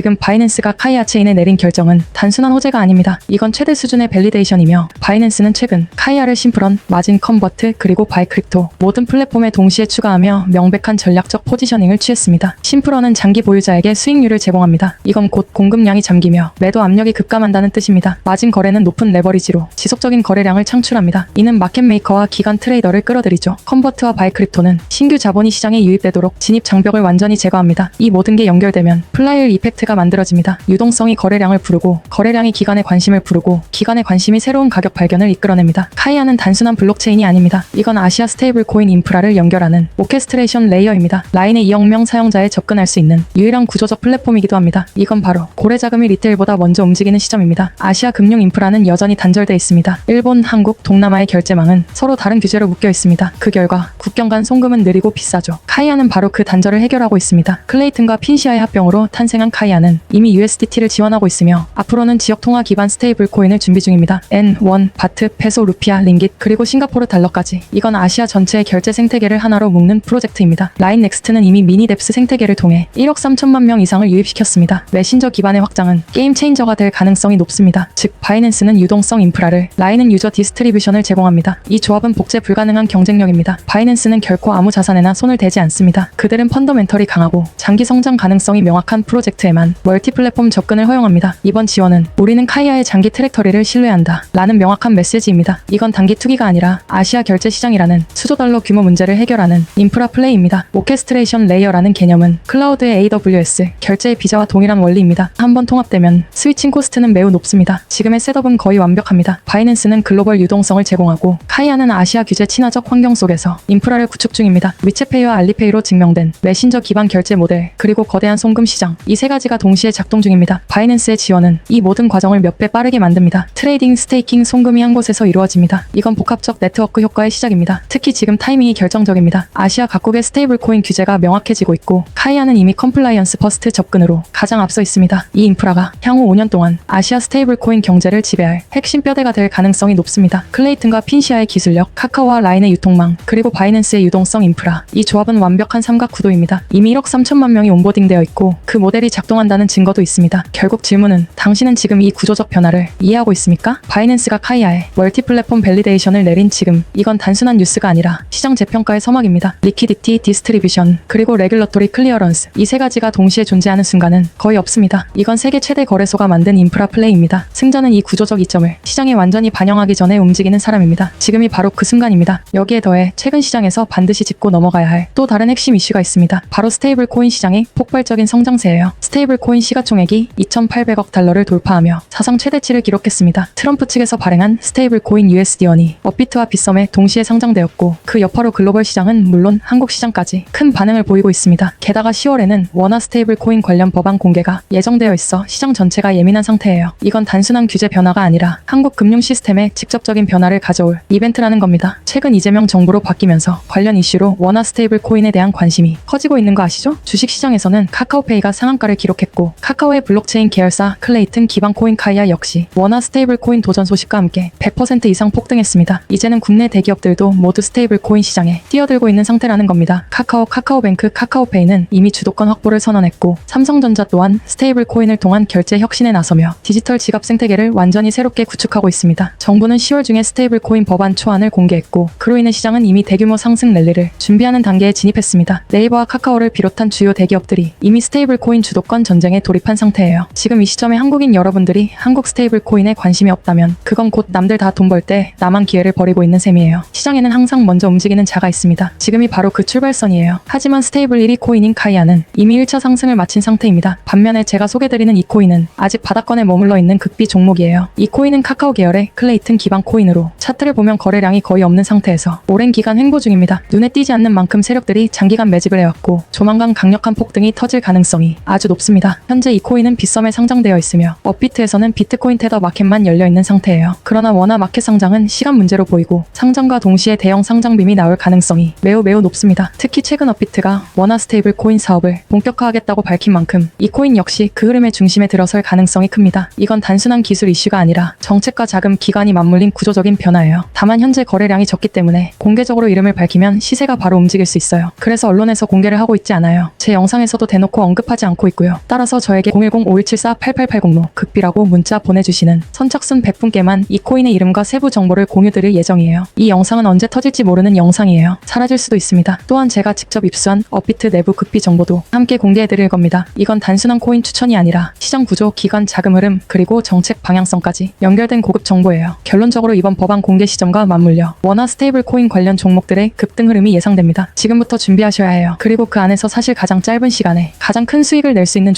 지금 바이낸스가 카이아 체인에 내린 결정은 단순한 호재가 아닙니다. 이건 최대 수준의 밸리데이션이며 바이낸스는 최근 카이아를 심플런, 마진 컨버트, 그리고 바이크립토 모든 플랫폼에 동시에 추가하며 명백한 전략적 포지셔닝을 취했습니다. 심플런은 장기 보유자에게 수익률을 제공합니다. 이건 곧 공급량이 잠기며 매도 압력이 급감한다는 뜻입니다. 마진 거래는 높은 레버리지로 지속적인 거래량을 창출합니다. 이는 마켓 메이커와 기관 트레이더를 끌어들이죠. 컨버트와 바이크립토는 신규 자본이 시장에 유입되도록 진입 장벽을 완전히 제거합니다. 이 모든 게 연결되면 플라이힐 이펙트가 만들어집니다. 유동성이 거래량을 부르고 거래량이 기관의 관심을 부르고 기관의 관심이 새로운 가격 발견을 이끌어냅니다. 카이아는 단순한 블록체인이 아닙니다. 이건 아시아 스테이블 코인 인프라를 연결하는 오케스트레이션 레이어입니다. 라인의 2억 명 사용자에 접근할 수 있는 유일한 구조적 플랫폼이기도 합니다. 이건 바로 고래 자금이 리테일보다 먼저 움직이는 시점입니다. 아시아 금융 인프라는 여전히 단절돼 있습니다. 일본, 한국, 동남아의 결제망은 서로 다른 규제로 묶여 있습니다. 그 결과 국경 간 송금은 느리고 비싸죠. 카이아는 바로 그 단절을 해결하고 있습니다. 클레이튼과 핀시아의 합병으로 탄생한 카이아 는 이미 USDT를 지원하고 있으며 앞으로는 지역 통화 기반 스테이블 코인을 준비 중입니다. N, 원, 바트, 페소, 루피아, 링깃 그리고 싱가포르 달러까지 이건 아시아 전체의 결제 생태계를 하나로 묶는 프로젝트입니다. 라인 넥스트는 이미 미니 뎁스 생태계를 통해 1억 3천만 명 이상을 유입시켰습니다. 메신저 기반의 확장은 게임 체인저가 될 가능성이 높습니다. 즉 바이낸스는 유동성 인프라를 라인은 유저 디스트리뷰션을 제공합니다. 이 조합은 복제 불가능한 경쟁력입니다. 바이낸스는 결코 아무 자산에나 손을 대지 않습니다. 그들은 펀더멘털이 강하고 장기 성장 가능성이 명확한 프로젝트에만 멀티 플랫폼 접근을 허용합니다. 이번 지원은 우리는 카이아의 장기 트랙터리를 신뢰한다. 라는 명확한 메시지입니다. 이건 단기 투기가 아니라 아시아 결제 시장이라는 수조 달러 규모 문제를 해결하는 인프라 플레이입니다. 오케스트레이션 레이어라는 개념은 클라우드의 AWS 결제의 비자와 동일한 원리입니다. 한번 통합되면 스위칭 코스트는 매우 높습니다. 지금의 셋업은 거의 완벽합니다. 바이낸스는 글로벌 유동성을 제공하고 카이아는 아시아 규제 친화적 환경 속에서 인프라를 구축 중입니다. 위챗페이와 알리페이로 증명된 메신저 기반 결제 모델 그리고 거대한 송금 시장 이 세 가지가 동시에 작동 중입니다. 바이낸스의 지원은 이 모든 과정을 몇 배 빠르게 만듭니다. 트레이딩, 스테이킹, 송금이 한 곳에서 이루어집니다. 이건 복합적 네트워크 효과의 시작입니다. 특히 지금 타이밍이 결정적입니다. 아시아 각국의 스테이블 코인 규제가 명확해지고 있고 카이아는 이미 컴플라이언스 퍼스트 접근으로 가장 앞서 있습니다. 이 인프라가 향후 5년 동안 아시아 스테이블 코인 경제를 지배할 핵심 뼈대가 될 가능성이 높습니다. 클레이튼과 핀시아의 기술력, 카카오와 라인의 유통망, 그리고 바이낸스의 유동성 인프라. 이 조합은 완벽한 삼각 구도입니다. 이미 1억 3천만 명이 온보딩되어 있고 그 모델이 작동 한다는 증거도 있습니다. 결국 질문은 당신은 지금 이 구조적 변화를 이해하고 있습니까? 바이낸스가 카이아에 멀티 플랫폼 밸리데이션을 내린 지금 이건 단순한 뉴스가 아니라 시장 재평가의 서막입니다. 리퀴디티, 디스트리뷰션, 그리고 레귤러토리 클리어런스 이 세 가지가 동시에 존재하는 순간은 거의 없습니다. 이건 세계 최대 거래소가 만든 인프라 플레이입니다. 승자는 이 구조적 이점을 시장에 완전히 반영하기 전에 움직이는 사람입니다. 지금이 바로 그 순간입니다. 여기에 더해 최근 시장에서 반드시 짚고 넘어가야 할 또 다른 핵심 이슈가 있습니다. 바로 스테이블 코인 시장의 폭발적인 성장세예요. 스테이블 코인 시가총액이 2,800억 달러를 돌파하며 사상 최대치를 기록했습니다. 트럼프 측에서 발행한 스테이블 코인 USD원이 업비트와 빗썸에 동시에 상장되었고 그 여파로 글로벌 시장은 물론 한국 시장까지 큰 반응을 보이고 있습니다. 게다가 10월에는 원화 스테이블 코인 관련 법안 공개가 예정되어 있어 시장 전체가 예민한 상태예요. 이건 단순한 규제 변화가 아니라 한국 금융 시스템에 직접적인 변화를 가져올 이벤트라는 겁니다. 최근 이재명 정부로 바뀌면서 관련 이슈로 원화 스테이블 코인에 대한 관심이 커지고 있는 거 아시죠? 주식 시장에서는 카카오페이가 상한가를 기록했 고 카카오의 블록체인 계열사 클레이튼 기반 코인 카이아 역시 원화 스테이블 코인 도전 소식과 함께 100% 이상 폭등했습니다. 이제는 국내 대기업들도 모두 스테이블 코인 시장에 뛰어들고 있는 상태라는 겁니다. 카카오, 카카오뱅크, 카카오페이는 이미 주도권 확보를 선언했고 삼성전자 또한 스테이블 코인을 통한 결제 혁신에 나서며 디지털 지갑 생태계를 완전히 새롭게 구축하고 있습니다. 정부는 10월 중에 스테이블 코인 법안 초안을 공개했고 그로 인해 시장은 이미 대규모 상승 랠리를 준비하는 단계에 진입했습니다. 네이버와 카카오를 비롯한 주요 대기업들이 이미 스테이블 코인 주도권 전쟁에 돌입한 상태예요. 지금 이 시점에 한국인 여러분들이 한국 스테이블 코인에 관심이 없다면 그건 곧 남들 다 돈 벌 때 나만 기회를 버리고 있는 셈이에요. 시장에는 항상 먼저 움직이는 자가 있습니다. 지금이 바로 그 출발선이에요. 하지만 스테이블 1위 코인인 카이아는 이미 1차 상승을 마친 상태입니다. 반면에 제가 소개드리는 이 코인은 아직 바닥권에 머물러 있는 극비 종목이에요. 이 코인은 카카오 계열의 클레이튼 기반 코인으로 차트를 보면 거래량이 거의 없는 상태에서 오랜 기간 횡보 중입니다. 눈에 띄지 않는 만큼 세력들이 장기간 매집을 해왔고 조만간 강력한 폭등이 터질 가능성이 아주 높습니다. 현재 이 코인은 빗썸에 상장되어 있으며 업비트에서는 비트코인 테더 마켓만 열려 있는 상태예요. 그러나 원화 마켓 상장은 시간 문제로 보이고 상장과 동시에 대형 상장빔이 나올 가능성이 매우 매우 높습니다. 특히 최근 업비트가 원화 스테이블 코인 사업을 본격화하겠다고 밝힌 만큼 이 코인 역시 그 흐름의 중심에 들어설 가능성이 큽니다. 이건 단순한 기술 이슈가 아니라 정책과 자금 기관이 맞물린 구조적인 변화예요. 다만 현재 거래량이 적기 때문에 공개적으로 이름을 밝히면 시세가 바로 움직일 수 있어요. 그래서 언론에서 공개를 하고 있지 않아요. 제 영상에서도 대놓고 언급하지 않고 있고요. 따라서 저에게 010-5174-8880로 극비라고 문자 보내주시는 선착순 100분께만 이 코인의 이름과 세부 정보를 공유드릴 예정이에요. 이 영상은 언제 터질지 모르는 영상이에요. 사라질 수도 있습니다. 또한 제가 직접 입수한 업비트 내부 극비 정보도 함께 공개해드릴 겁니다. 이건 단순한 코인 추천이 아니라 시장 구조, 기관 자금 흐름, 그리고 정책 방향성까지 연결된 고급 정보예요. 결론적으로 이번 법안 공개 시점과 맞물려 원화 스테이블 코인 관련 종목들의 급등 흐름이 예상됩니다. 지금부터 준비하셔야 해요. 그리고 그 안에서 사실 가장 짧은 시간에 가장 큰 수익을 낼 수 있는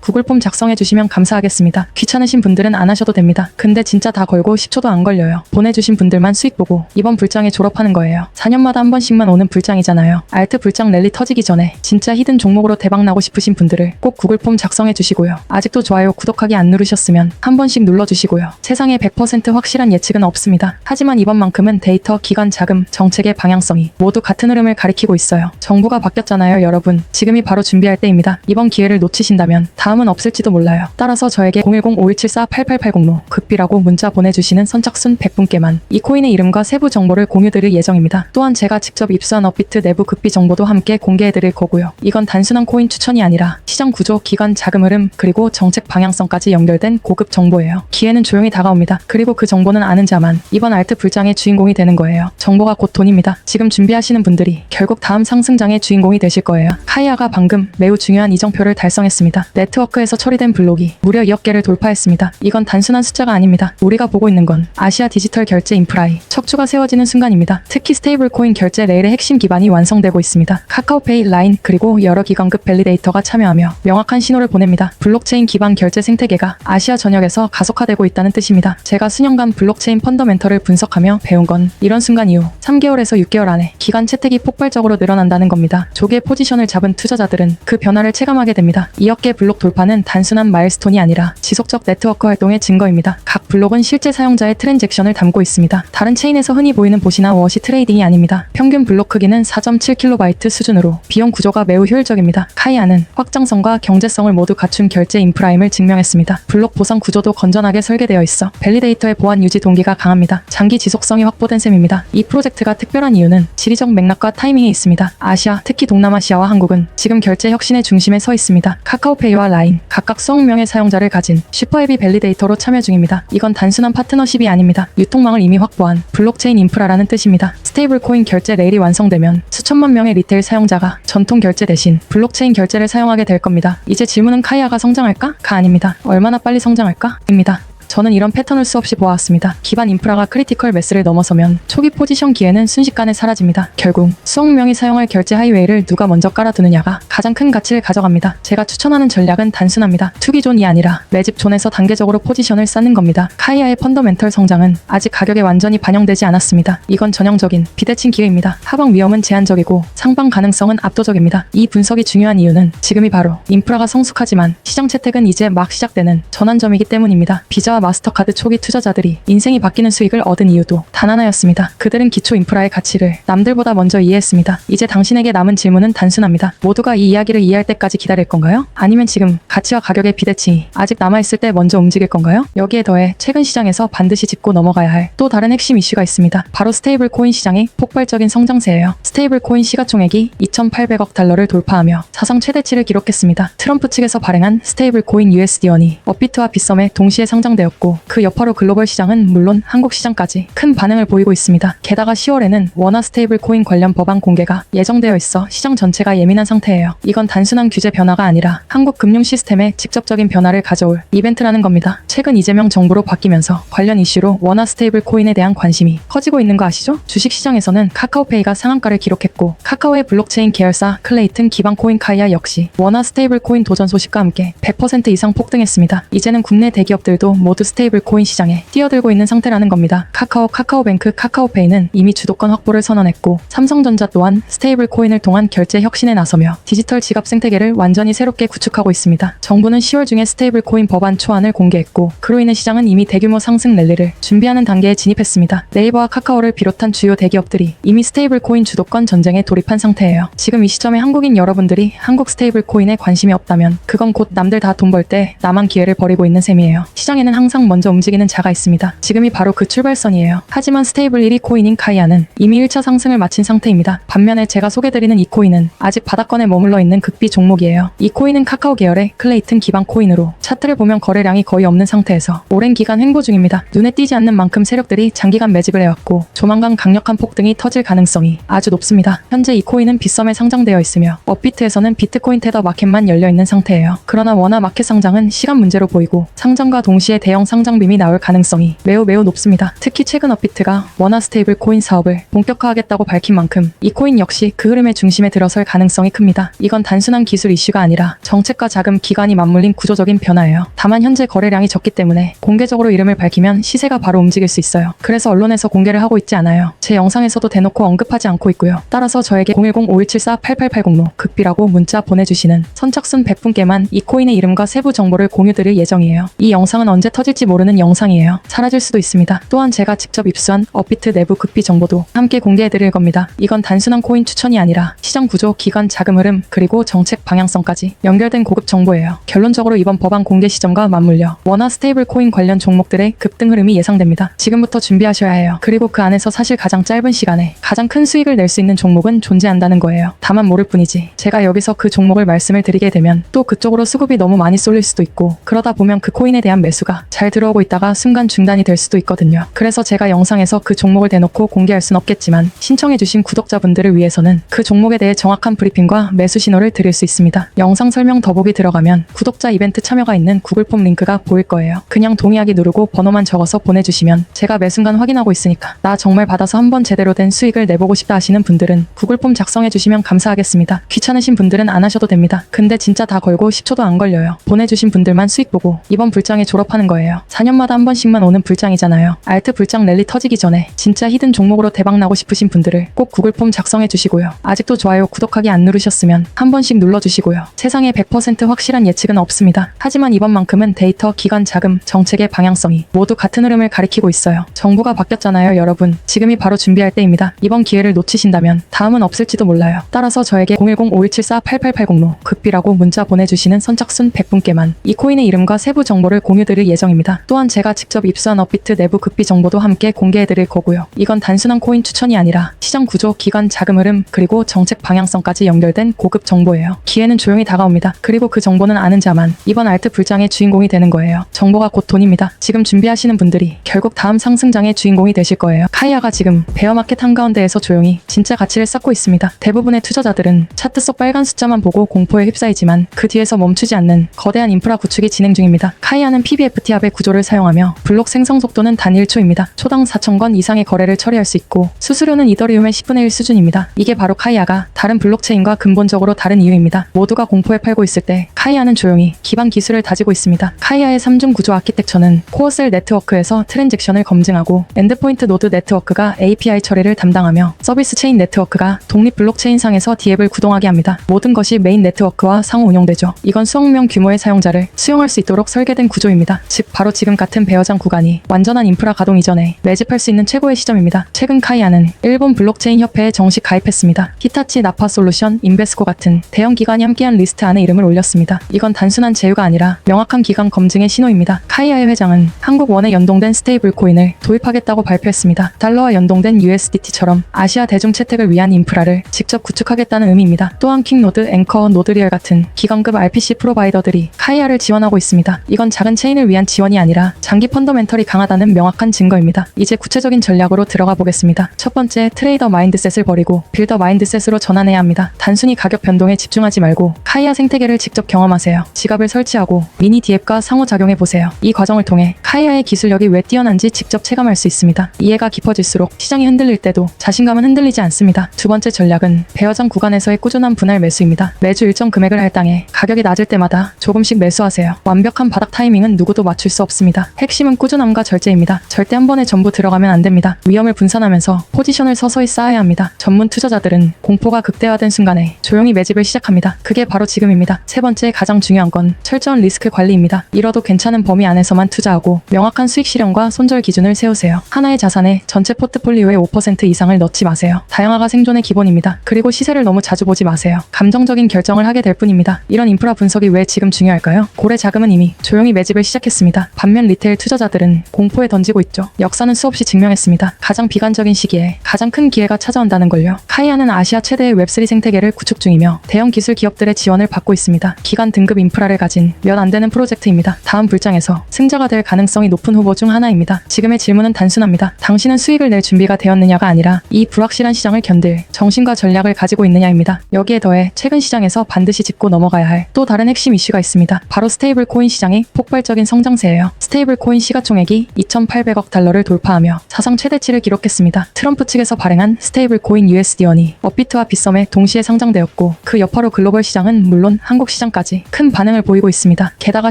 구글 폼 작성해 주시면 감사하겠습니다. 귀찮으신 분들은 안 하셔도 됩니다. 근데 진짜 다 걸고 10초도 안 걸려요. 보내주신 분들만 수익 보고 이번 불장에 졸업하는 거예요. 4년마다 한 번씩만 오는 불장이잖아요. 알트 불장 랠리 터지기 전에 진짜 히든 종목으로 대박 나고 싶으신 분들을 꼭 구글 폼 작성해 주시고요. 아직도 좋아요, 구독하기 안 누르셨으면 한 번씩 눌러주시고요. 세상에 100% 확실한 예측은 없습니다. 하지만 이번만큼은 데이터, 기관 자금, 정책의 방향성이 모두 같은 흐름을 가리키고 있어요. 정부가 바뀌었잖아요, 여러분. 지금이 바로 준비할 때입니다. 이번 기회를 놓치신다면 다음은 없을지도 몰라요. 따라서 저에게 010-5174-8880로 극비라고 문자 보내주시는 선착순 100분께만 이 코인의 이름과 세부 정보를 공유드릴 예정입니다. 또한 제가 직접 입수한 업비트 내부 극비 정보도 함께 공개해드릴 거고요. 이건 단순한 코인 추천이 아니라 시장 구조, 기관 자금 흐름, 그리고 정책 방향성까지 연결된 고급 정보예요. 기회는 조용히 다가옵니다. 그리고 그 정보는 아는 자만 이번 알트 불장의 주인공이 되는 거예요. 정보가 곧 돈입니다. 지금 준비하시는 분들이 결국 다음 상승장의 주인공이 되실 거예요. 카이아가 방금 매우 중요한 이정표를 달성했습니다. 네트워크에서 처리된 블록이 무려 2억 개를 돌파했습니다. 이건 단순한 숫자가 아닙니다. 우리가 보고 있는 건 아시아 디지털 결제 인프라의 척추가 세워지는 순간입니다. 특히 스테이블 코인 결제 레일의 핵심 기반이 완성되고 있습니다. 카카오페이, 라인, 그리고 여러 기관급 밸리데이터가 참여하며 명확한 신호를 보냅니다. 블록체인 기반 결제 생태계가 아시아 전역에서 가속화되고 있다는 뜻입니다. 제가 수년간 블록체인 펀더멘털을 분석하며 배운 건 이런 순간 이후 3개월에서 6개월 안에 기간 채택이 폭발적으로 늘어난다는 겁니다. 조개 포지션을 잡은 투자자들은 그 변화를 체감하게 됩니다. 2억 개 블록 돌파는 단순한 마일스톤이 아니라 지속적 네트워크 활동의 증거입니다. 각 블록은 실제 사용자의 트랜잭션을 담고 있습니다. 다른 체인에서 흔히 보이는 봇이나 워시 트레이딩이 아닙니다. 평균 블록 크기는 4.7KB 수준으로 비용 구조가 매우 효율적입니다. 카이아는 확장성과 경제성을 모두 갖춘 결제 인프라임을 증명했습니다. 블록 보상 구조도 건전하게 설계되어 있어 밸리데이터의 보안 유지 동기가 강합니다. 장기 지속성이 확보된 셈입니다. 이 프로젝트가 특별한 이유는 지리적 맥락과 타이밍에 있습니다. 아시아, 특히 동남아시아와 한국은 지금 결제 혁신의 중심에 서 있습니다. 카카오페이 와 라인, 각각 수억 명의 사용자를 가진 슈퍼앱이 밸리데이터로 참여 중입니다. 이건 단순한 파트너십이 아닙니다. 유통망을 이미 확보한 블록체인 인프라라는 뜻입니다. 스테이블 코인 결제 레일이 완성되면 수천만 명의 리테일 사용자가 전통 결제 대신 블록체인 결제를 사용하게 될 겁니다. 이제 질문은 카이아가 성장할까? 가 아닙니다. 얼마나 빨리 성장할까? 입니다. 저는 이런 패턴을 수없이 보아왔습니다. 기반 인프라가 크리티컬 매스를 넘어서면 초기 포지션 기회는 순식간에 사라집니다. 결국 수억 명이 사용할 결제 하이웨이를 누가 먼저 깔아두느냐가 가장 큰 가치를 가져갑니다. 제가 추천하는 전략은 단순합니다. 투기존이 아니라 매집 존에서 단계적으로 포지션을 쌓는 겁니다. 카이아의 펀더멘털 성장은 아직 가격에 완전히 반영되지 않았습니다. 이건 전형적인 비대칭 기회입니다. 하방 위험은 제한적이고 상방 가능성은 압도적입니다. 이 분석이 중요한 이유는 지금이 바로 인프라가 성숙하지만 시장 채택은 이제 막 시작되는 전환점이기 때문입니다. 비자 와 마스터카드 초기 투자자들이 인생이 바뀌는 수익을 얻은 이유도 단 하나였습니다. 그들은 기초 인프라의 가치를 남들보다 먼저 이해했습니다. 이제 당신에게 남은 질문은 단순합니다. 모두가 이 이야기를 이해할 때까지 기다릴 건가요? 아니면 지금 가치와 가격의 비대칭이 아직 남아있을 때 먼저 움직일 건가요? 여기에 더해 최근 시장에서 반드시 짚고 넘어가야 할 또 다른 핵심 이슈가 있습니다. 바로 스테이블 코인 시장의 폭발적인 성장세예요. 스테이블 코인 시가총액이 2,800억 달러를 돌파하며 사상 최대치를 기록했습니다. 트럼프 측에서 발행한 스테이블 코인 USD원이 업비트와 빗썸에 동시에 상장되어 되었고 그 여파로 글로벌 시장은 물론 한국 시장까지 큰 반응을 보이고 있습니다. 게다가 10월에는 원화 스테이블 코인 관련 법안 공개가 예정되어 있어 시장 전체가 예민한 상태예요. 이건 단순한 규제 변화가 아니라 한국 금융 시스템에 직접적인 변화를 가져올 이벤트라는 겁니다. 최근 이재명 정부로 바뀌면서 관련 이슈로 원화 스테이블 코인에 대한 관심이 커지고 있는 거 아시죠? 주식 시장에서는 카카오페이가 상한가를 기록했고 카카오의 블록체인 계열사 클레이튼 기반 코인 카이아 역시 원화 스테이블 코인 도전 소식과 함께 100% 이상 폭등했습니다. 이제는 국내 대기업들도 모두 모두 스테이블 코인 시장에 뛰어들고 있는 상태라는 겁니다. 카카오, 카카오뱅크, 카카오페이는 이미 주도권 확보를 선언했고 삼성전자 또한 스테이블 코인을 통한 결제 혁신에 나서며 디지털 지갑 생태계를 완전히 새롭게 구축하고 있습니다. 정부는 10월 중에 스테이블 코인 법안 초안을 공개했고 그로 인해 시장은 이미 대규모 상승 랠리를 준비하는 단계에 진입했습니다. 네이버와 카카오를 비롯한 주요 대기업들이 이미 스테이블 코인 주도권 전쟁에 돌입한 상태예요. 지금 이 시점에 한국인 여러분들이 한국 스테이블 코인에 관심이 없다면 그건 곧 남들 다 돈 벌 때 나만 기회를 버리고 있는 셈이에요. 시장에는 항상 먼저 움직이는 자가 있습니다. 지금이 바로 그 출발선이에요. 하지만 스테이블 1위 코인인 카이아는 이미 1차 상승을 마친 상태입니다. 반면에 제가 소개드리는 이 코인은 아직 바닥권에 머물러 있는 극비 종목이에요. 이 코인은 카카오 계열의 클레이튼 기반 코인으로 차트를 보면 거래량이 거의 없는 상태에서 오랜 기간 횡보 중입니다. 눈에 띄지 않는 만큼 세력들이 장기간 매집을 해왔고 조만간 강력한 폭등이 터질 가능성이 아주 높습니다. 현재 이 코인은 빗썸에 상장되어 있으며 업비트에서는 비트코인 테더 마켓만 열려 있는 상태예요. 그러나 원화 마켓 상장은 시간 문제로 보이고 상장과 동시에 대형 상장빔이 나올 가능성이 매우 매우 높습니다. 특히 최근 업비트가 원화 스테이블 코인 사업을 본격화하겠다고 밝힌 만큼 이 코인 역시 그 흐름의 중심에 들어설 가능성이 큽니다. 이건 단순한 기술 이슈가 아니라 정책과 자금 기관이 맞물린 구조적인 변화예요. 다만 현재 거래량이 적기 때문에 공개적으로 이름을 밝히면 시세가 바로 움직일 수 있어요. 그래서 언론에서 공개를 하고 있지 않아요. 제 영상에서도 대놓고 언급하지 않고 있고요. 따라서 저에게 010-5174-8880로 극비라고 문자 보내주시는 선착순 100분께만 이 코인의 이름과 세부 정보를 공유드릴 예정이에요. 이 영상은 언제 터질 지 모르는 영상이에요. 사라질 수도 있습니다. 또한 제가 직접 입수한 업비트 내부 극비 정보도 함께 공개해드릴 겁니다. 이건 단순한 코인 추천이 아니라 시장 구조, 기관 자금 흐름, 그리고 정책 방향성까지 연결된 고급 정보예요. 결론적으로 이번 법안 공개 시점과 맞물려 원화 스테이블 코인 관련 종목들의 급등 흐름이 예상됩니다. 지금부터 준비하셔야 해요. 그리고 그 안에서 사실 가장 짧은 시간에 가장 큰 수익을 낼 수 있는 종목은 존재한다는 거예요. 다만 모를 뿐이지. 제가 여기서 그 종목을 말씀을 드리게 되면 또 그쪽으로 수급이 너무 많이 쏠릴 수도 있고 그러다 보면 그 코인에 대한 매수가 잘 들어오고 있다가 순간 중단이 될 수도 있거든요. 그래서 제가 영상에서 그 종목을 대놓고 공개할 순 없겠지만 신청해주신 구독자분들을 위해서는 그 종목에 대해 정확한 브리핑과 매수 신호를 드릴 수 있습니다. 영상 설명 더보기 들어가면 구독자 이벤트 참여가 있는 구글 폼 링크가 보일 거예요. 그냥 동의하기 누르고 번호만 적어서 보내주시면 제가 매 순간 확인하고 있으니까 나 정말 받아서 한번 제대로 된 수익을 내보고 싶다 하시는 분들은 구글 폼 작성해 주시면 감사하겠습니다. 귀찮으신 분들은 안 하셔도 됩니다. 근데 진짜 다 걸고 10초도 안 걸려요. 보내주신 분들만 수익 보고 이번 불장에 졸업하는 거예요. 4년마다 한 번씩만 오는 불장이잖아요. 알트 불장 랠리 터지기 전에 진짜 히든 종목으로 대박 나고 싶으신 분들을 꼭 구글 폼 작성해 주시고요. 아직도 좋아요, 구독하기 안 누르셨으면 한 번씩 눌러주시고요. 세상에 100% 확실한 예측은 없습니다. 하지만 이번만큼은 데이터, 기관 자금, 정책의 방향성이 모두 같은 흐름을 가리키고 있어요. 정부가 바뀌었잖아요, 여러분. 지금이 바로 준비할 때입니다. 이번 기회를 놓치신다면 다음은 없을지도 몰라요. 따라서 저에게 010-5174-8880로 극비라고 문자 보내주시는 선착순 100분께만 이 코인의 이름과 세부 정보를 공유드릴 예정입니다. 또한 제가 직접 입수한 업비트 내부 극비 정보도 함께 공개해드릴 거고요. 이건 단순한 코인 추천이 아니라 시장 구조, 기관 자금 흐름, 그리고 정책 방향성까지 연결된 고급 정보예요. 기회는 조용히 다가옵니다. 그리고 그 정보는 아는 자만 이번 알트 불장의 주인공이 되는 거예요. 정보가 곧 돈입니다. 지금 준비하시는 분들이 결국 다음 상승장의 주인공이 되실 거예요. 카이아가 지금 베어마켓 한가운데에서 조용히 진짜 가치를 쌓고 있습니다. 대부분의 투자자들은 차트 속 빨간 숫자만 보고 공포에 휩싸이지만 그 뒤에서 멈추지 않는 거대한 인프라 구축이 진행 중입니다. 카이아는 PBFT 합의 구조를 사용하며 블록 생성 속도는 단 1초입니다. 초당 4,000건 이상의 거래를 처리할 수 있고 수수료는 이더리움의 10분의 1 수준입니다. 이게 바로 카이아가 다른 블록체인과 근본적으로 다른 이유입니다. 모두가 공포에 팔고 있을 때 카이아는 조용히 기반 기술을 다지고 있습니다. 카이아의 3중 구조 아키텍처는 코어셀 네트워크에서 트랜잭션을 검증하고 엔드포인트 노드 네트워크가 API 처리를 담당하며 서비스 체인 네트워크가 독립 블록체인상에서 디앱을 구동하게 합니다. 모든 것이 메인 네트워크와 상호 운용되죠. 이건 수억 명 규모의 사용자를 수용할 수 있도록 설계된 구조입니다. 즉 바로 지금 같은 배어장 구간이 완전한 인프라 가동 이전에 매집할 수 있는 최고의 시점입니다. 최근 카이아는 일본 블록체인 협회에 정식 가입했습니다. 히타치 나파 솔루션, 인베스코 같은 대형 기관이 함께한 리스트 안에 이름을 올렸습니다. 이건 단순한 제휴가 아니라 명확한 기관 검증의 신호입니다. 카이아의 회장은 한국 원에 연동된 스테이블 코인을 도입하겠다고 발표했습니다. 달러와 연동된 USDT처럼 아시아 대중 채택을 위한 인프라를 직접 구축하겠다는 의미입니다. 또한 킹노드, 앵커, 노드리얼 같은 기관급 RPC 프로바이더들이 카이아를 지원하고 있습니다. 이건 작은 체인을 위한 지원이 아니라 장기 펀더멘털이 강하다는 명확한 증거입니다. 이제 구체적인 전략으로 들어가 보겠습니다. 첫 번째, 트레이더 마인드셋을 버리고 빌더 마인드셋으로 전환해야 합니다. 단순히 가격 변동에 집중하지 말고 카이아 생태계를 직접 경험 하세요. 지갑을 설치하고 미니 디앱과 상호작용해 보세요. 이 과정을 통해 카이아의 기술력이 왜 뛰어난지 직접 체감할 수 있습니다. 이해가 깊어질수록 시장이 흔들릴 때도 자신감은 흔들리지 않습니다. 두 번째 전략은 배어장 구간에서의 꾸준한 분할 매수입니다. 매주 일정 금액을 할당해 가격이 낮을 때마다 조금씩 매수하세요. 완벽한 바닥 타이밍은 누구도 맞출 줄수 없습니다. 핵심은 꾸준함과 절제입니다. 절대 한 번에 전부 들어가면 안 됩니다. 위험을 분산하면서 포지션을 서서히 쌓아야 합니다. 전문 투자자들은 공포가 극대화된 순간에 조용히 매집을 시작합니다. 그게 바로 지금입니다. 세 번째 가장 중요한 건 철저한 리스크 관리입니다. 잃어도 괜찮은 범위 안에서만 투자하고 명확한 수익 실현과 손절 기준을 세우세요. 하나의 자산에 전체 포트폴리오의 5% 이상을 넣지 마세요. 다양화가 생존의 기본입니다. 그리고 시세를 너무 자주 보지 마세요. 감정적인 결정을 하게 될 뿐입니다. 이런 인프라 분석이 왜 지금 중요할까요? 고래 자금은 이미 조용히 매집을 시작했습니다. 반면 리테일 투자자들은 공포에 던지고 있죠. 역사는 수없이 증명했습니다. 가장 비관적인 시기에 가장 큰 기회가 찾아온다는 걸요. 카이아는 아시아 최대의 웹3 생태계를 구축 중이며 대형 기술 기업들의 지원을 받고 있습니다. 기간 등급 인프라를 가진 몇 안 되는 프로젝트입니다. 다음 불장에서 승자가 될 가능성이 높은 후보 중 하나입니다. 지금의 질문은 단순합니다. 당신은 수익을 낼 준비가 되었느냐가 아니라 이 불확실한 시장을 견딜 정신과 전략을 가지고 있느냐입니다. 여기에 더해 최근 시장에서 반드시 짚고 넘어가야 할 또 다른 핵심 이슈가 있습니다. 바로 스테이블 코인 시장의 폭발적인 성장세예요. 스테이블 코인 시가총액이 2,800억 달러를 돌파하며 사상 최대치를 기록했습니다. 트럼프 측에서 발행한 스테이블 코인 USD원이 업비트와 빗썸에 동시에 상장되었고 그 여파로 글로벌 시장은 물론 한국 시장까지 큰 반응을 보이고 있습니다. 게다가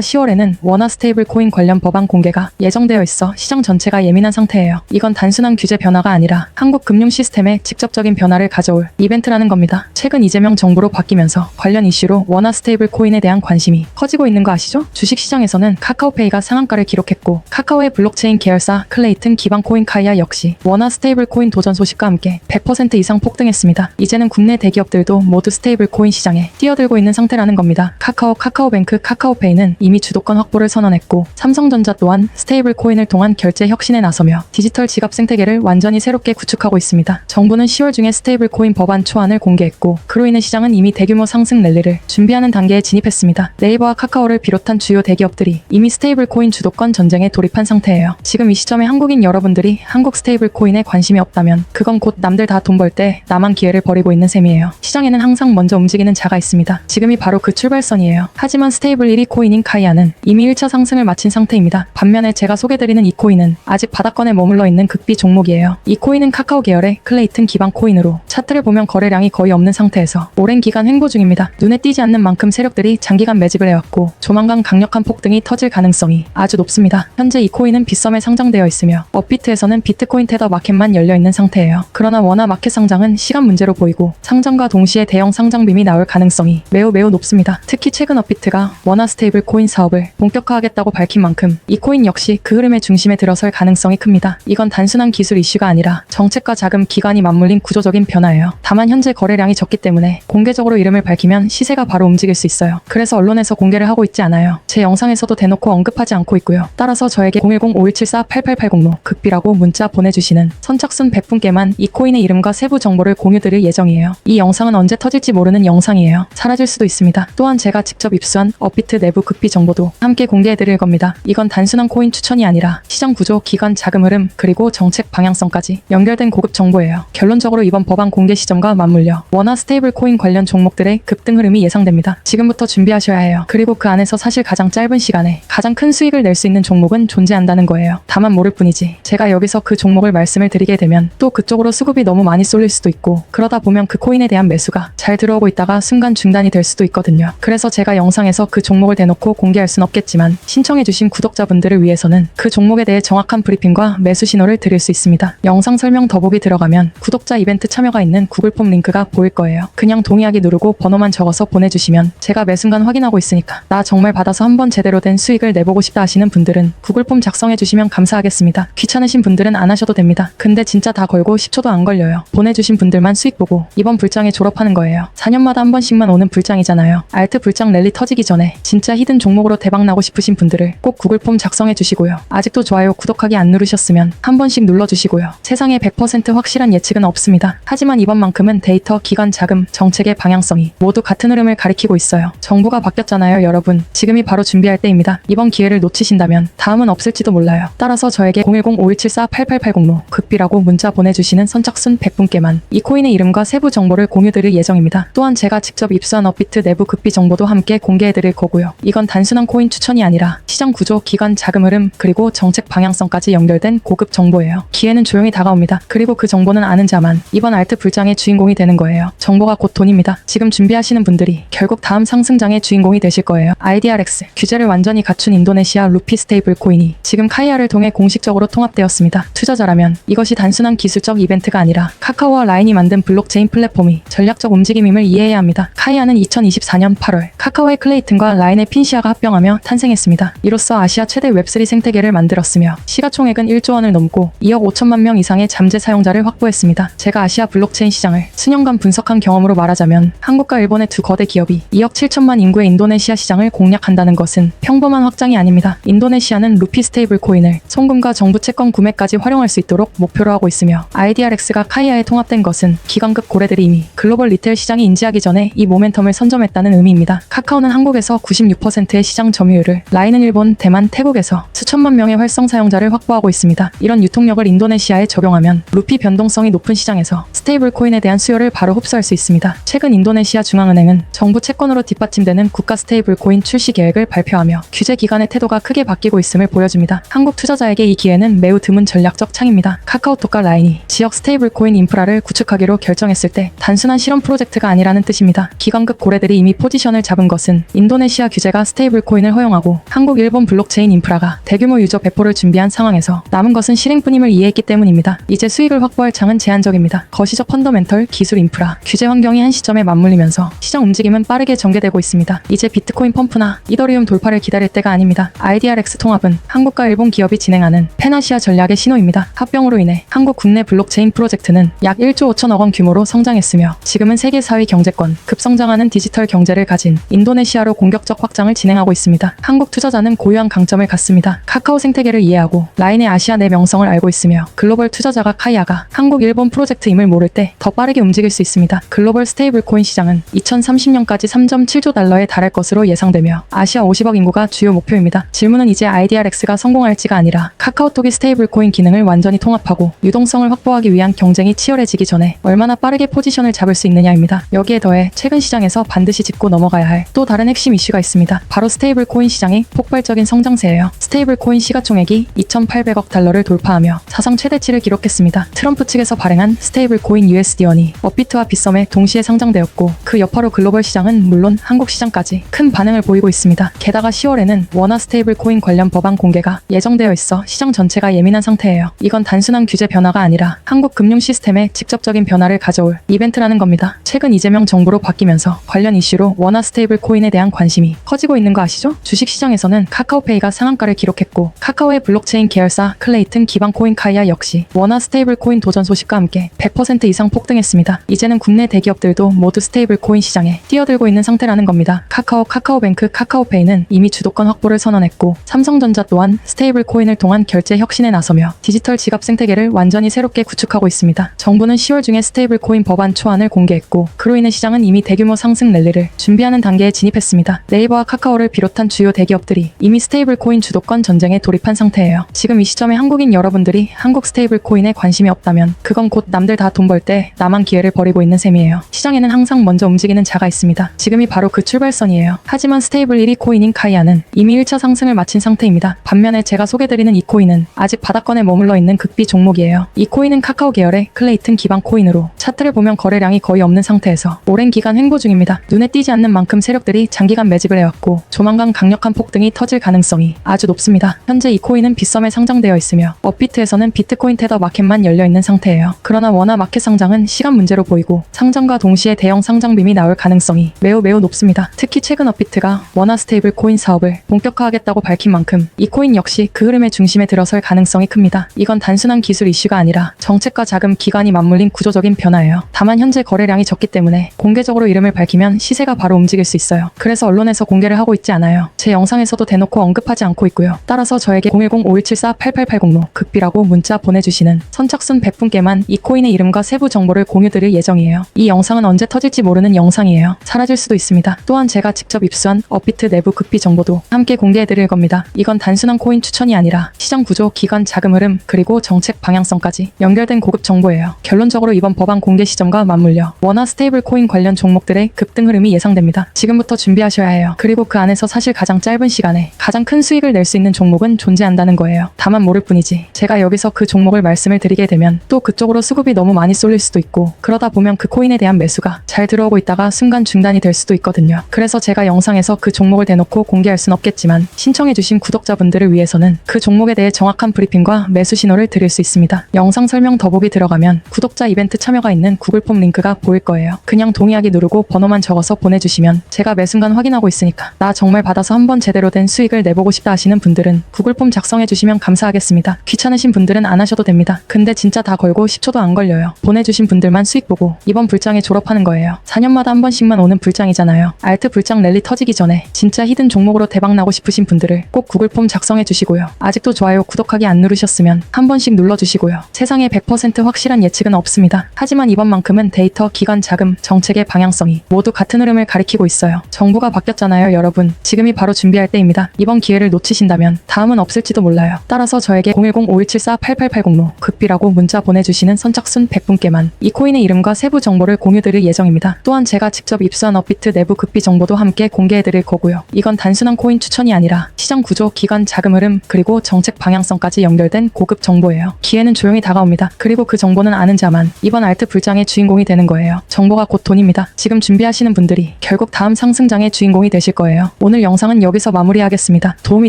10월에는 원화 스테이블 코인 관련 법안 공개가 예정되어 있어 시장 전체가 예민한 상태예요. 이건 단순한 규제 변화가 아니라 한국 금융 시스템에 직접적인 변화를 가져올 이벤트라는 겁니다. 최근 이재명 정부로 바뀌면서 관련 이슈로 원화 스테이블 코인에 대한 관심이 커지고 있는 거 아시죠? 주식 시장에서는 카카오페이가 상한가를 기록했고 카카오의 블록체인 계열사 클레이튼 기반 코인 카이아 역시 원화 스테이블 코인 도전 소식과 함께 100% 이상 폭등했습니다. 이제는 국내 대기업들도 모두 스테이블 코인 시장에 뛰어들고 있는 상태라는 겁니다. 카카오, 카카오뱅크, 카카오페이는 이미 주도권 확보를 선언했고 삼성전자 또한 스테이블 코인을 통한 결제 혁신에 나서며 디지털 지갑 생태계를 완전히 새롭게 구축하고 있습니다. 정부는 10월 중에 스테이블 코인 법안 초안을 공개했고 그로 인해 시장은 이미 대규모 상승 랠리를 준비하는 단계에 진입했습니다. 네이버와 카카오를 비롯한 주요 대기업들이 이미 스테이블 코인 주도권 전쟁에 돌입한 상태예요. 지금 이 시점에 한국인 여러분들이 한국 스테이블 코인에 관심이 없다면 그건 곧 남들 다 돈 벌 때 나만 기회를 버리고 있는 셈이에요. 시장에는 항상 먼저 움직이는 자가 있습니다. 지금이 바로 그 출발선 이에요. 하지만 스테이블 1위 코인인 카이아는 이미 1차 상승을 마친 상태입니다. 반면에 제가 소개드리는 이 코인은 아직 바닥권에 머물러 있는 극비 종목이에요. 이 코인은 카카오 계열의 클레이튼 기반 코인으로 차트를 보면 거래량이 거의 없는 상태에서 오랜 기간 횡보 중입니다. 눈에 띄지 않는 만큼 세력들이 장기간 매집을 해왔고 조만간 강력한 폭등이 터질 가능성이 아주 높습니다. 현재 이 코인은 빗썸에 상장되어 있으며 업비트에서는 비트코인 테더 마켓만 열려 있는 상태예요. 그러나 원화 마켓 상장은 시간 문제로 보이고 상장과 동시에 대형 상장빔이 나올 가능성이 매우 매우 높습니다. 특히 최근 업비트가 원화 스테이블 코인 사업을 본격화하겠다고 밝힌 만큼 이 코인 역시 그 흐름의 중심에 들어설 가능성이 큽니다. 이건 단순한 기술 이슈가 아니라 정책과 자금 기관이 맞물린 구조적인 변화예요. 다만 현재 거래량이 적기 때문에 공개적으로 이름을 밝히면 시세가 바로 움직일 수 있어요. 그래서 언론에서 공개를 하고 있지 않아요. 제 영상에서도 대놓고 언급하지 않고 있고요. 따라서 저에게 010-5174-8880로 극비라고 문자 보내주시는 선착순 100분께만 이 코인의 이름과 세부 정보를 공유드릴 예정이에요. 이 영상은 언제 터질지 모르는 영상이에요. 사라질 수도 있습니다. 또한 제가 직접 입수한 업비트 내부 극비 정보도 함께 공개해드릴 겁니다. 이건 단순한 코인 추천이 아니라 시장 구조, 기관 자금 흐름, 그리고 정책 방향성까지 연결된 고급 정보예요. 결론적으로 이번 법안 공개 시점과 맞물려 원화 스테이블 코인 관련 종목들의 급등 흐름이 예상됩니다. 지금부터 준비하셔야 해요. 그리고 그 안에서 사실 가장 짧은 시간에 가장 큰 수익을 낼 수 있는 종목은 존재한다는 거예요. 다만 모를 뿐이지. 제가 여기서 그 종목을 말씀을 드리게 되면 또 그쪽으로 수급이 너무 많이 쏠릴 수도 있고 그러다 보면 그 코인에 대한 매수가 잘 들어오고 있다가 순간 중단이 될 수도 있거든요. 그래서 제가 영상에서 그 종목을 대놓고 공개할 순 없겠지만 신청해주신 구독자분들을 위해서는 그 종목에 대해 정확한 브리핑과 매수 신호를 드릴 수 있습니다. 영상 설명 더보기 들어가면 구독자 이벤트 참여가 있는 구글 폼 링크가 보일 거예요. 그냥 동의하기 누르고 번호만 적어서 보내주시면 제가 매 순간 확인하고 있으니까 나 정말 받아서 한번 제대로 된 수익을 내보고 싶다 하시는 분들은 구글 폼 작성해주시면 감사하겠습니다. 귀찮으신 분들은 안 하셔도 됩니다. 근데 진짜 다 걸고 10초도 안 걸려요. 보내주신 분들만 수익 보고 이번 불장에 졸업하는 거예요. 4년마다 한 번씩만 오는 불장이잖아요. 알트 불장 랠리 터지기 전에 진짜 히든 종목으로 대박 나고 싶으신 분들을 꼭 구글 폼 작성해 주시고요. 아직도 좋아요, 구독하기 안 누르셨으면 한 번씩 눌러주시고요. 세상에 100% 확실한 예측은 없습니다. 하지만 이번만큼은 데이터, 기관 자금, 정책의 방향성이 모두 같은 흐름을 가리키고 있어요. 정부가 바뀌었잖아요, 여러분. 지금이 바로 준비할 때입니다. 이번 기회를 놓치신다면 다음은 없을지도 몰라요. 따라서 저에게 010-5174-8880로 극비라고 문자 보내주시는 선착순 100분께만 이 코인의 이름과 세부 정보를 공유드릴 예정입니다. 또한 제가 직접 입수한 업비트 내부 극비 정보 도 함께 공개해드릴 거고요. 이건 단순한 코인 추천이 아니라 시장 구조, 기관 자금 흐름, 그리고 정책 방향성까지 연결된 고급 정보예요. 기회는 조용히 다가옵니다. 그리고 그 정보는 아는 자만 이번 알트 불장의 주인공이 되는 거예요. 정보가 곧 돈입니다. 지금 준비하시는 분들이 결국 다음 상승장의 주인공이 되실 거예요. IDRX 규제를 완전히 갖춘 인도네시아 루피 스테이블 코인이 지금 카이아를 통해 공식적으로 통합되었습니다. 투자자라면 이것이 단순한 기술적 이벤트가 아니라 카카오와 라인이 만든 블록체인 플랫폼이 전략적 움직임임을 이해해야 합니다. 카이아는 2024년 8월 카카오의 클레이튼과 라인의 핀시아가 합병하며 탄생했습니다. 이로써 아시아 최대 웹3 생태계를 만들었으며 시가총액은 1조 원을 넘고 2억 5천만 명 이상의 잠재 사용자를 확보했습니다. 제가 아시아 블록체인 시장을 수년간 분석한 경험으로 말하자면 한국과 일본의 두 거대 기업이 2억 7천만 인구의 인도네시아 시장을 공략한다는 것은 평범한 확장이 아닙니다. 인도네시아는 루피 스테이블 코인을 송금과 정부 채권 구매까지 활용할 수 있도록 목표로 하고 있으며 IDRX가 카이아에 통합된 것은 기관급 고래들이 이미 글로벌 리테일 시장이 인지하기 전에 이 모멘텀을 선점했다는 의미입니다. 카카오는 한국에서 96%의 시장 점유율을, 라인은 일본, 대만, 태국에서 수천만 명의 활성 사용자를 확보하고 있습니다. 이런 유통력을 인도네시아에 적용하면 루피 변동성이 높은 시장에서 스테이블 코인에 대한 수요를 바로 흡수할 수 있습니다. 최근 인도네시아 중앙은행은 정부 채권으로 뒷받침되는 국가 스테이블 코인 출시 계획을 발표하며 규제 기관의 태도가 크게 바뀌고 있음을 보여줍니다. 한국 투자자에게 이 기회는 매우 드문 전략적 창입니다. 카카오톡과 라인이 지역 스테이블 코인 인프라를 구축하기로 결정했을 때 단순한 실험 프로젝트가 아니라는 뜻입니다. 기관급 고래들이 이미 포지션을 잡은 것은 인도네시아 규제가 스테이블 코인을 허용하고 한국, 일본 블록체인 인프라가 대규모 유저 배포를 준비한 상황에서 남은 것은 실행뿐임을 이해했기 때문입니다. 이제 수익을 확보할 창은 제한적입니다. 거시적 펀더멘털, 기술 인프라, 규제 환경이 한 시점에 맞물리면서 시장 움직임은 빠르게 전개되고 있습니다. 이제 비트코인 펌프나 이더리움 돌파를 기다릴 때가 아닙니다. IDRX 통합은 한국과 일본 기업이 진행하는 페나시아 전략의 신호입니다. 합병으로 인해 한국 국내 블록체인 프로젝트는 약 1조 5천억 원 규모로 성장했으며 지금은 세계 4위 경제권, 급성장하는 디지털 경제를 가진 인도네시아로 공격적 확장을 진행하고 있습니다. 한국 투자자는 고유한 강점을 갖습니다. 카카오 생태계를 이해하고 라인의 아시아 내 명성을 알고 있으며 글로벌 투자자가 카이아가 한국, 일본 프로젝트임을 모를 때 더 빠르게 움직일 수 있습니다. 글로벌 스테이블 코인 시장은 2030년까지 3.7조 달러에 달할 것으로 예상되며 아시아 50억 인구가 주요 목표입니다. 질문은 이제 IDRX가 성공할지가 아니라 카카오톡이 스테이블 코인 기능을 완전히 통합하고 유동성을 확보하기 위한 경쟁이 치열해지기 전에 얼마나 빠르게 포지션을 잡을 수 있느냐입니다. 여기에 더해 최근 시장에서 반드시 짚고 넘어가야 할 또 다른 핵심 이슈가 있습니다. 바로 스테이블 코인 시장의 폭발적인 성장세예요. 스테이블 코인 시가총액이 2,800억 달러를 돌파하며 사상 최대치를 기록했습니다. 트럼프 측에서 발행한 스테이블 코인 USD원이 업비트와 빗썸에 동시에 상장되었고 그 여파로 글로벌 시장은 물론 한국 시장까지 큰 반응을 보이고 있습니다. 게다가 10월에는 원화 스테이블 코인 관련 법안 공개가 예정되어 있어 시장 전체가 예민한 상태예요. 이건 단순한 규제 변화가 아니라 한국 금융 시스템에 직접적인 변화를 가져올 이벤트라는 겁니다. 최근 이재명 정부로 바뀌면서 관련 이슈로 원화 스테이블 코인에 대한 관심이 커지고 있는 거 아시죠? 주식 시장에서는 카카오페이가 상한가를 기록했고 카카오의 블록체인 계열사 클레이튼 기반 코인 카이아 역시 원화 스테이블 코인 도전 소식과 함께 100% 이상 폭등했습니다. 이제는 국내 대기업들도 모두 스테이블 코인 시장에 뛰어들고 있는 상태라는 겁니다. 카카오, 카카오뱅크, 카카오페이는 이미 주도권 확보를 선언했고 삼성전자 또한 스테이블 코인을 통한 결제 혁신에 나서며 디지털 지갑 생태계를 완전히 새롭게 구축하고 있습니다. 정부는 10월 중에 스테이블 코인 법안 초안을 공개했고 그로 인해 시장은 이미 대규모 상승 랠리를 준비하는 단계에 진입했습니다. 네이버와 카카오를 비롯한 주요 대기업들이 이미 스테이블 코인 주도권 전쟁에 돌입한 상태예요. 지금 이 시점에 한국인 여러분들이 한국 스테이블 코인에 관심이 없다면 그건 곧 남들 다 돈 벌 때 나만 기회를 버리고 있는 셈이에요. 시장에는 항상 먼저 움직이는 자가 있습니다. 지금이 바로 그 출발선이에요. 하지만 스테이블 1위 코인인 카이아는 이미 1차 상승을 마친 상태입니다. 반면에 제가 소개드리는 이 코인은 아직 바닥권에 머물러 있는 극비 종목이에요. 이 코인은 카카오 계열의 클레이튼 기반 코인으로 차트를 보면 거래량이 거의 없는 상태에서 오랜 기간 횡보 중입니다. 눈에 띄지 않는 만큼 세력들이 장기간 매집을 해왔고 조만간 강력한 폭등이 터질 가능성이 아주 높습니다. 현재 이 코인은 빗썸에 상장되어 있으며 업비트에서는 비트코인 테더 마켓만 열려 있는 상태예요. 그러나 원화 마켓 상장은 시간 문제로 보이고 상장과 동시에 대형 상장빔이 나올 가능성이 매우 매우 높습니다. 특히 최근 업비트가 원화 스테이블 코인 사업을 본격화하겠다고 밝힌 만큼 이 코인 역시 그 흐름의 중심에 들어설 가능성이 큽니다. 이건 단순한 기술 이슈가 아니라 정책과 자금 기관이 맞물린 구조적인 변화예요. 다만 현재 거래량이 적기 때문에 공개적으로 이름을 밝히면 시세가 바로 움직일 수 있어요. 그래서 언론에서 공개를 하고 있지 않아요. 제 영상에서도 대놓고 언급하지 않고 있고요. 따라서 저에게 010-5174-8880로 극비라고 문자 보내주시는 선착순 100분께만 이 코인의 이름과 세부 정보를 공유드릴 예정이에요. 이 영상은 언제 터질지 모르는 영상이에요. 사라질 수도 있습니다. 또한 제가 직접 입수한 업비트 내부 극비 정보도 함께 공개해드릴 겁니다. 이건 단순한 코인 추천이 아니라 시장 구조, 기관 자금 흐름, 그리고 정책 방향성까지 연결된 고급 정보예요. 결론적으로 이번 법안 공개 시점과 맞물려 원화 스테이블 코인 관련 종목들의 급등 흐름이 예상됩니다. 지금부터 준비하셔야 해요. 그리고 그 안에서 사실 가장 짧은 시간에 가장 큰 수익을 낼 수 있는 종목은 존재한다는 거예요. 다만 모를 뿐이지. 제가 여기서 그 종목을 말씀을 드리게 되면 또 그쪽으로 수급이 너무 많이 쏠릴 수도 있고 그러다 보면 그 코인에 대한 매수가 잘 들어오고 있다가 순간 중단이 될 수도 있거든요. 그래서 제가 영상에서 그 종목을 대놓고 공개할 순 없겠지만 신청해주신 구독자분들을 위해서는 그 종목에 대해 정확한 브리핑과 매수 신호를 드릴 수 있습니다. 영상 설명 더보기 들어가면 구독자 이벤트 참여가 있는 구글 폼 링크가 보일 거예요. 그냥 동의하기 누르고 번호만 적어서 보내주시면 제가 매 순간 확인하고 있으니까 나 정말 받아서 한번 제대로 된 수익을 내보고 싶다 하시는 분들은 구글 폼 작성해 주시면 감사하겠습니다. 귀찮으신 분들은 안 하셔도 됩니다. 근데 진짜 다 걸고 10초도 안 걸려요. 보내주신 분들만 수익 보고 이번 불장에 졸업하는 거예요. 4년마다 한 번씩만 오는 불장이잖아요. 알트 불장 랠리 터지기 전에 진짜 히든 종목으로 대박 나고 싶으신 분들을 꼭 구글 폼 작성해 주시고요. 아직도 좋아요, 구독하기 안 누르셨으면 한 번씩 눌러주시고요. 세상에 100% 확실한 예측은 없습니다. 하지만 이번만큼은 데이터, 기관, 자금, 정책의 방향성이 모두 같은 흐름을 가리키고 있어요. 정부가 바뀌었잖아요, 여러분. 지금이 바로 준비할 때입니다. 이번 기회를 놓치신다면 다음은 없을지도 몰라요. 따라서 저에게 010-5174-8880로 급비라고 문자 보내주시는 선착순 100분께만 이 코인의 이름과 세부 정보를 공유드릴 예정입니다. 또한 제가 직접 입수한 업비트 내부 급비 정보도 함께 공개해드릴 거고요. 이건 단순한 코인 추천이 아니라 시장 구조, 기관, 자금 흐름, 그리고 정책 방향성까지 연결된 고급 정보예요. 기회는 조용히 다가옵니다. 그리고 그 정보는 아는 자만 이번 알트 불장의 주인공이 되는 거예요. 정보가 곧 돈입니다. 지금 준비하시는 분들이 결국 다음 상승장의 주인공이 되실 거예요. 오늘 영상은 여기서 마무리하겠습니다. 도움이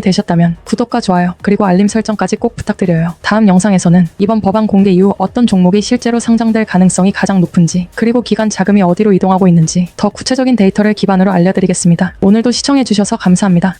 되셨다면 구독과 좋아요, 그리고 알림 설정까지 꼭 부탁드려요. 다음 영상에서는 이번 법안 공개 이후 어떤 종목이 실제로 상장될 가능성이 가장 높은지, 그리고 기관 자금이 어디로 이동하고 있는지 더 구체적인 데이터를 기반으로 알려드리겠습니다. 오늘도 시청해주셔서 감사합니다.